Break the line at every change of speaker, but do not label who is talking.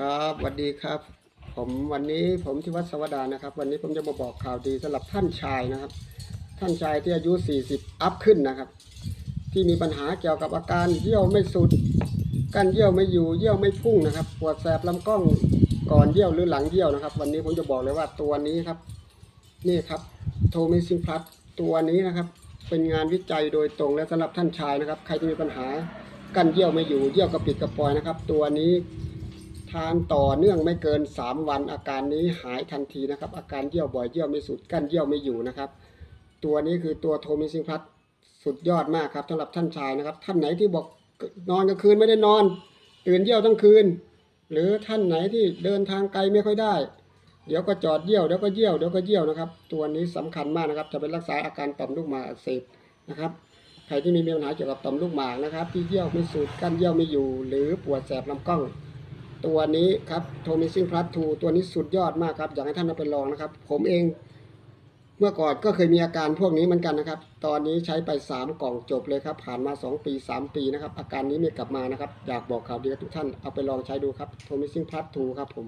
ครับสวัสดีครับ ผมวันนี้ผมที่วัดสวดานะครับ วันนี้ผมจะมาบอกข่าวดีสำหรับท่านชายนะครับ ท่านชายที่อายุ 40 อัพขึ้นนะครับ ที่มีปัญหาเกี่ยวกับอาการเยี่ยวไม่สุดการเยี่ยวไม่อยู่เยี่ยวไม่พุ่งนะครับ ปวดแสบลำกล้องก่อนเยี่ยวหรือหลังเยี่ยวนะครับ วันนี้ผมจะบอกเลยว่าตัวนี้ครับ นี่ครับโทมิซิงพลัสตัวนี้นะครับ เป็นงานวิจัยโดยตรงและสำหรับท่านชายนะครับ ใครที่มีปัญหากั้นเยี่ยวไม่อยู่เยี่ยวกระปิดกระปอยนะครับ ตัวนี้านต่อเนื่องไม่เกิน 3 วัน อาการนี้หายทันทีนะครับ อาการเยี่ยวบ่อยเยี่ยวไม่สุดกั้นเยี่ยวไม่อยู่นะครับ ตัวนี้คือตัวโทมิซิงพลัสสุดยอดมากครับสำหรับท่านชายนะครับ ท่านไหนที่บอกนอนกลางคืนไม่ได้นอน ตื่นเยี่ยวทั้งคืน หรือท่านไหนที่เดินทางไกลไม่ค่อยได้ เดี๋ยวก็จอดเยี่ยวเดี๋ยวก็เยี่ยวเดี๋ยวก็เยี่ยวนะครับ ตัวนี้สำคัญมากนะครับ จะเป็นรักษาอาการต่อมลูกหมากอักเสบนะครับใครที่มีปัญหาเกี่ยวกับต่อมลูกหมากนะครับ ที่เยี่ยวไม่สุดกั้นเยี่ยวไม่อยู่ หรือปวดแสบลำกล้อง ตัวนี้ครับโทมิซิงพลัสทูตัวนี้สุดยอดมากครับ อยากให้ท่านเอาไปลองนะครับ ผมเองเมื่อก่อนก็เคยมีอาการพวกนี้เหมือนกันนะครับ ตอนนี้ใช้ไป 3 กล่องจบเลยครับ ผ่านมา 2 ปี 3 ปีนะครับ อาการนี้ไม่กลับมานะครับ อยากบอกข่าวดีกับทุกท่าน เอาไปลองใช้ดูครับโทมิซิงพลัสทูครับผม